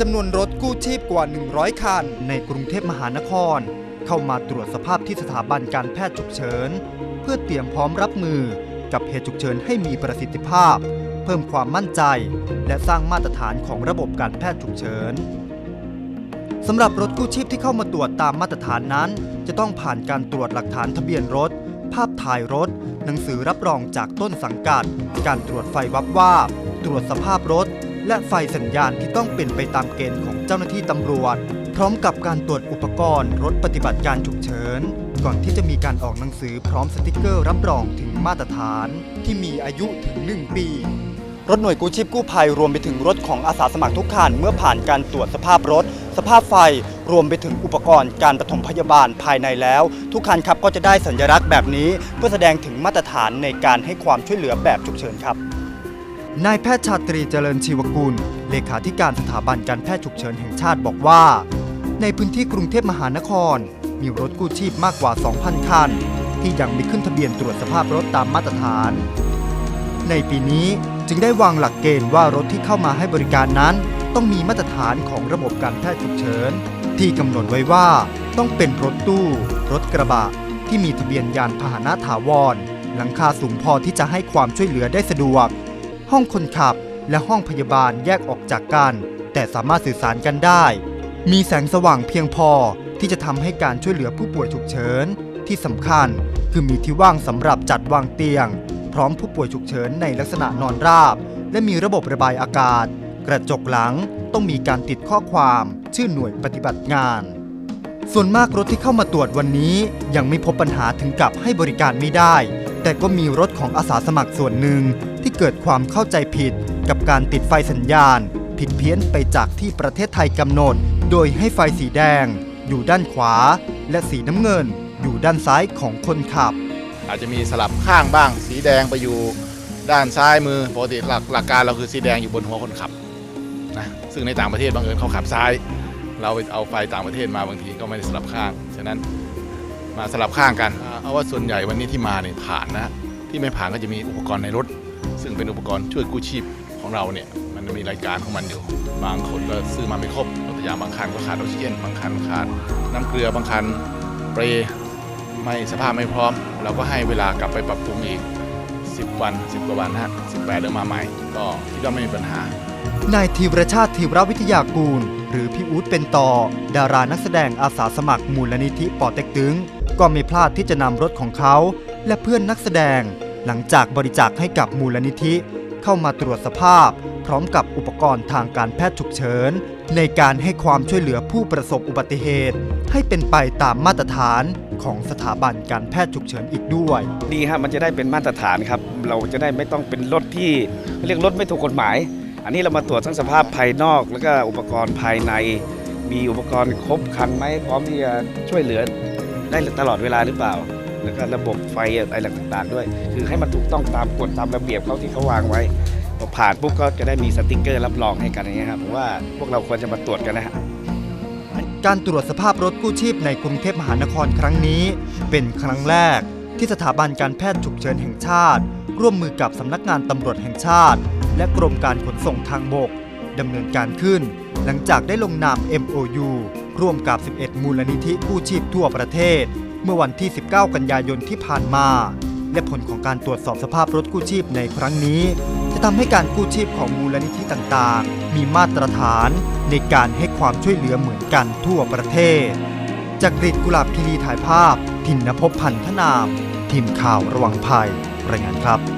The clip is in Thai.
จำนวนรถกู้ชีพกว่า 100 คัน ในกรุงเทพมหานคร เข้ามาตรวจสภาพที่สถาบันการแพทย์ฉุกเฉิน เพื่อเตรียมพร้อมรับมือกับเหตุฉุกเฉินให้มีประสิทธิภาพ เพิ่มความมั่นใจ และสร้างมาตรฐานของระบบการแพทย์ฉุกเฉินสำหรับรถกู้ชีพที่เข้ามาตรวจตามมาตรฐานนั้น จะต้องผ่านการตรวจหลักฐานทะเบียนรถ ภาพถ่ายรถ หนังสือรับรองจากต้นสังกัด การตรวจไฟวับวาบตรวจสภาพรถ และไฟสัญญาณที่ต้องเป็นไปตามเกณฑ์ของเจ้าหน้าที่ตำรวจ พร้อมกับการตรวจอุปกรณ์ รถปฏิบัติการฉุกเฉิน ก่อนที่จะมีการออกหนังสือพร้อมสติกเกอร์รับรองถึงมาตรฐาน ที่มีอายุถึง 1 ปี รถหน่วยกู้ชีพกู้ภัยรวมไปถึงรถของอาสาสมัครทุกคันเมื่อผ่านการตรวจสภาพรถ สภาพไฟรวมไปถึงอุปกรณ์การปฐมพยาบาลภายในแล้ว ทุกคันครับก็จะได้สัญลักษณ์แบบนี้ เพื่อแสดงถึงมาตรฐานในการให้ความช่วยเหลือแบบฉุกเฉินครับ นายแพทย์ชาตรีเจริญชีวกุล เลขาธิการสถาบันการแพทย์ฉุกเฉินแห่งชาติบอกว่า ในพื้นที่กรุงเทพมหานคร มีรถกู้ชีพมากกว่า 2,000 คัน ที่ยังไม่ขึ้นทะเบียนตรวจสภาพรถตามมาตรฐาน ในปีนี้จึงได้วางหลักเกณฑ์ว่ารถที่เข้ามาให้บริการนั้น ต้องมีมาตรฐานของระบบการแพทย์ฉุกเฉิน ที่กำหนดไว้ว่าต้องเป็นรถตู้ รถกระบะ ที่มีทะเบียนยานพาหนะถาวร หลังคาสูงพอที่จะให้ความช่วยเหลือได้สะดวก ห้องคนขับและห้องพยาบาลแยกออกจากกัน แต่สามารถสื่อสารกันได้ มีแสงสว่างเพียงพอที่จะทำให้การช่วยเหลือผู้ป่วยฉุกเฉิน ที่สำคัญคือมีที่ว่างสำหรับจัดวางเตียง พร้อมผู้ป่วยฉุกเฉินในลักษณะนอนราบ และมีระบบระบายอากาศ กระจกหลังต้องมีการติดข้อความ ชื่อหน่วยปฏิบัติงาน ส่วนมากรถที่เข้ามาตรวจวันนี้ ยังไม่พบปัญหาถึงกับให้บริการไม่ได้ แต่ก็มีรถของอาสาสมัครส่วนหนึ่งที่เกิดความเข้าใจผิดกับการติดไฟสัญญาณ ผิดเพี้ยนไปจากที่ประเทศไทยกำหนด โดยให้ไฟสีแดง อยู่ด้านขวา และสีน้ำเงิน อยู่ด้านซ้ายของคนขับ อาจจะมีสลับข้างบ้าง สีแดงไปอยู่ด้านซ้ายมือปกติหลักหลักการเราคือสีแดงอยู่บนหัวคนขับนะซึ่งในต่างประเทศบางเอิญเขาขับซ้าย เราไปเอาไฟต่างประเทศมาบางทีก็ไม่ได้สลับข้างฉะนั้น มาสลับข้างกันเอาว่าส่วนใหญ่วันนี้ที่มาเนี่ยผ่านนะที่ไม่ผ่านก็จะมีอุปกรณ์ในรถ ซึ่งเป็นอุปกรณ์ช่วยกู้ชีพของเราเนี่ยมันมีรายการของมันอยู่ บางคนก็ซื้อมาไม่ครบยกตัวอย่างบางคันก็ขาดออกซิเจนบางคันขาดน้ำเกลือบางคันเปรย์ไม่สภาพไม่พร้อม เราก็ให้เวลากลับไปปรับปรุงอีก 10 วัน 10 กว่าวันนะฮะ18เดือนมาใหม่ ก็คิดว่าไม่มีปัญหานายธีรชาติธีรวิทยากูล หรือพี่อู๊ดเป็นต่อ ดารานักแสดงอาสาสมัครมูลนิธิปอเต็กตึง ก็ไม่พลาดที่จะนำรถของเขาและเพื่อนนักแสดง หลังจากบริจาคให้กับมูลนิธิ เข้ามาตรวจสภาพ พร้อมกับอุปกรณ์ทางการแพทย์ฉุกเฉิน ในการให้ความช่วยเหลือผู้ประสบอุบัติเหตุ ให้เป็นไปตามมาตรฐานของสถาบันการแพทย์ฉุกเฉินอีกด้วย ดีฮะมันจะได้เป็นมาตรฐานครับ เราจะได้ไม่ต้องเป็นรถที่เรียกรถไม่ถูกกฎหมาย อันนี้เรามาตรวจทั้งสภาพภายนอกแล้วก็อุปกรณ์ภายใน มีอุปกรณ์ครบครันไหมพร้อมที่จะช่วยเหลือ ได้ตลอดเวลาหรือเปล่า แล้วก็ระบบไฟอะไรต่างๆ ด้วย คือให้มันถูกต้องตามกฎตามระเบียบเขาที่เขาวางไว้พอผ่านปุ๊บก็จะได้มีสติกเกอร์รับรองให้กันอย่างเงี้ยครับผมว่าพวกเราควรจะมาตรวจกันนะฮะการตรวจสภาพรถกู้ชีพในกรุงเทพมหานครครั้งนี้ เป็นครั้งแรกที่สถาบันการแพทย์ฉุกเฉินแห่งชาติ ร่วมมือกับสำนักงานตำรวจแห่งชาติ และกรมการขนส่งทางบก ดำเนินการขึ้น หลังจากได้ลงนาม MOU ร่วมกับ 11 มูลนิธิกู้ชีพทั่วประเทศ เมื่อวันที่ 19 กันยายนที่ผ่านมา และผลของการตรวจสอบสภาพรถกู้ชีพในครั้งนี้ จะทำให้การกู้ชีพของมูลนิธิต่างๆ มีมาตรฐานในการให้ความช่วยเหลือเหมือนกันทั่วประเทศ จากกรีดกุหลาบคีรีถ่ายภาพ ทินนภพพันธนาม ทีมข่าวระวังภัยรายงานครับ